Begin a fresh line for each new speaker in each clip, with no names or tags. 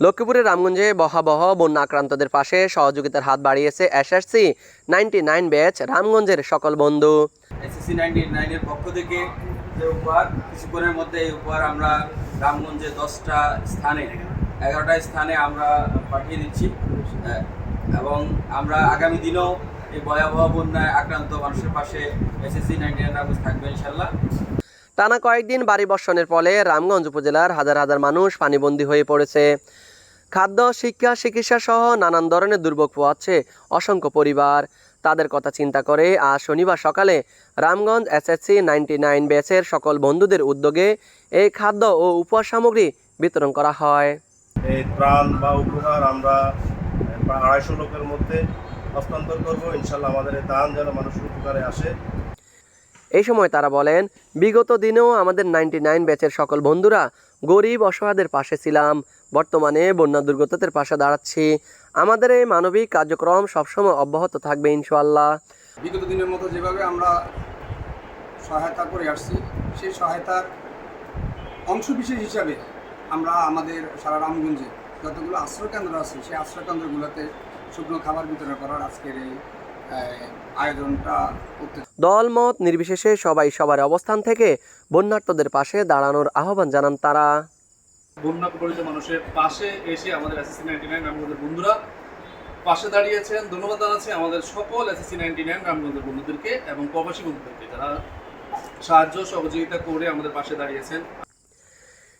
লক্ষ্মীপুরের রামগঞ্জে বহাবহ বন্যা আক্রান্তদের পাশে সহযোগিতার হাত বাড়িয়েছে এসআরসি নাইনটি নাইন ব্যাচ রামগঞ্জের সকল বন্ধু।
এসএসসি নাইনটি নাইনের পক্ষ থেকে যে উপহার কিছুক্ষণের মধ্যে এই উপহার আমরা রামগঞ্জে দশটা স্থানে এগারোটা স্থানে আমরা পাঠিয়ে দিচ্ছি। এবং আমরা আগামী দিনেও এই ভয়াবহ বন্যায় আক্রান্ত মানুষের পাশে এসএসসি নাইনটি নাইন রামগঞ্জ থাকবে ইনশাল্লাহ
টানা কয়েকদিন বাড়ি বর্ষণের ফলে রামগঞ্জ উপজেলার হাজার হাজার মানুষ পানিবন্দী হয়ে পড়েছে। খাদ্য, শিক্ষা, চিকিৎসা সহ নানান ধরনের দুর্ভোগ পোয়াচ্ছে অসংখ্য পরিবার। তাদের কথা চিন্তা করে আজ শনিবার সকালে রামগঞ্জ এসএসসি নাইনটি নাইন ব্যাচের সকল বন্ধুদের উদ্যোগে এই খাদ্য ও উপহার সামগ্রী বিতরণ করা হয়।
এই ত্রাণ বা উপহার আমরা প্রায় আড়াইশো লোকের মধ্যে হস্তান্তর করব। ইনশাল্লাহ আমাদের এই ত্রাণ যেন মানুষের উপকারে আসে।
এই সময় তারা বলেন, বিগত দিনেও আমাদের নাইনটি নাইন ব্যাচের সকল বন্ধুরা গরিব, অসহায়দের পাশে ছিলাম। বর্তমানে বন্যা দুর্গতদের পাশে দাঁড়াচ্ছি। আমাদের এই মানবিক কার্যক্রম সবসময় অব্যাহত থাকবে ইনশাআল্লাহ।
বিগত দিনের মতো যেভাবে আমরা সহায়তা করে আসছি, সেই সহায়তার অংশ বিশেষ হিসাবে আমরা আমাদের সারা রামগঞ্জে যতগুলো আশ্রয়কেন্দ্র আছে, সেই আশ্রয়কেন্দ্রগুলোতে শুকনো খাবার বিতরণ করার আজকের এই আয়োজনটা
দলমত নির্বিশেষে সবাই সবার অবস্থান থেকে বন্যার্তদের পাশে দাঁড়ানোর আহ্বান জানান তারা।
বন্যা প্রবলিত মানুষের পাশে এসে আমাদের এসএসসি নাইনটি নাইন রামগঞ্জের বন্ধুরা পাশে দাঁড়িয়েছেন ধন্যবাদ জানাচ্ছি আমাদের সকল এসএসসি নাইনটি নাইন রামগঞ্জের বন্ধুদেরকে এবং প্রবাসী বন্ধুদেরকে যারা সাহায্য সহযোগিতা করে আমাদের পাশে দাঁড়িয়েছেন।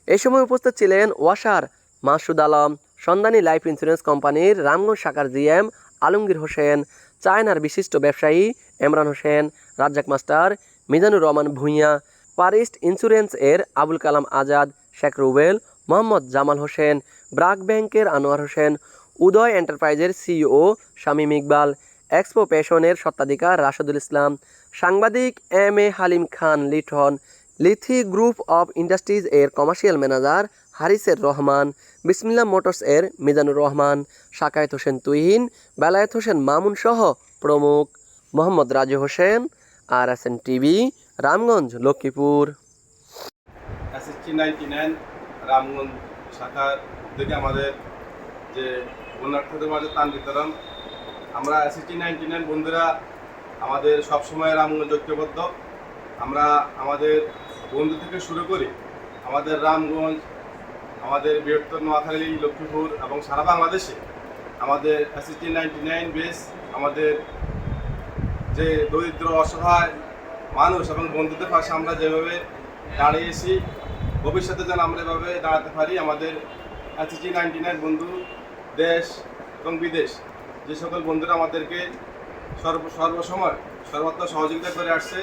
এই সময় উপস্থিত ছিলেন ওয়াসার মাসুদ আলম সন্ধানী লাইফ ইন্স্যুরেন্স কোম্পানির রামগঞ্জ শাখার জিএম আলমগীর হোসেন, চায়নার বিশিষ্ট ব্যবসায়ী এমরান হোসেন, রাজ্জাক মাস্টার, মিজানুর রহমান ভূঁইয়া পারিস্ট ইন্স্যুরেন্স এর আবুল কালাম আজাদ, শেখ রুবেল, মোহাম্মদ জামাল হোসেন, ব্রাক ব্যাংকের আনোয়ার হোসেন, উদয় এন্টারপ্রাইজের সিইও শামীম ইকবাল, এক্সপো পেশনের সত্ত্বাধিকার রাশেদুল ইসলাম, সাংবাদিক এম এ হালিম খান লিঠন লিথি গ্রুপ অফ ইন্ডাস্ট্রিজ এর কমার্শিয়াল ম্যানেজার হারিসের রহমান বিসমিল্লা মোটরস এর মিজানুর রহমান, শাকায়েত হোসেন তুহিন, বেলায়েত হোসেন মামুন সহ প্রমুখ Mohammad Raju Hossain R S N TV, Ramganj, Lakshmipur.
SST ninety nine Ramganj শাখার থেকে আমাদের যে বন্যার্থীদের মাঝে ত্রাণ বিতরণ, আমরা এসএসটি নাইনটি নাইন বন্ধুরা আমাদের সবসময় রামগঞ্জ ঐক্যবদ্ধ। আমরা আমাদের বন্ধু থেকে শুরু করি আমাদের রামগঞ্জ আমাদের বৃহত্তর নোয়াখালী, লক্ষ্মীপুর এবং সারা বাংলাদেশে আমাদের এসএসটি নাইনটি নাইন বেস আমাদের যে দরিদ্র, অসহায় মানুষ এবং বন্ধুদের পাশে আমরা যেভাবে দাঁড়িয়েছি, ভবিষ্যতে যেন আমরা এভাবে দাঁড়াতে পারি, আমাদের এসএসটি নাইনটি নাইন বন্ধু দেশ এবং বিদেশ, যে সকল বন্ধুরা আমাদেরকে সর্ব, সর্বসময় সর্বত্র সহযোগিতা করে আসছে